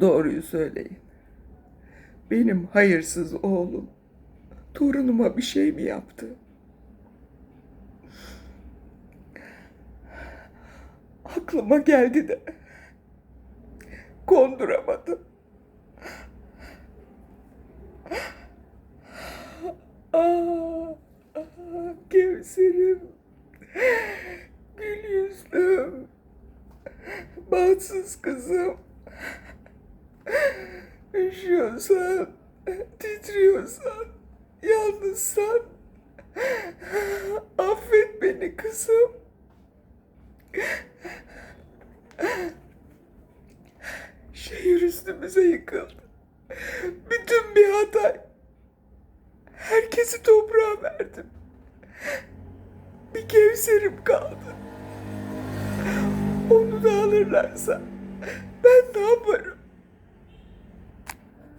Doğruyu söyleyin. Benim hayırsız oğlum torunuma bir şey mi yaptı? Aklıma geldi de konduramadım. Ah, ah, Kevserim, gül yüzlüm, bahtsız kızım. Üşüyorsan, titriyorsan, yalnızsan, affet beni kızım. Şehir üstümüze yıkıldı. Bütün bir hatay. Herkesi toprağa verdim. Bir kevserim kaldı. Onu da alırlarsa ben ne yaparım?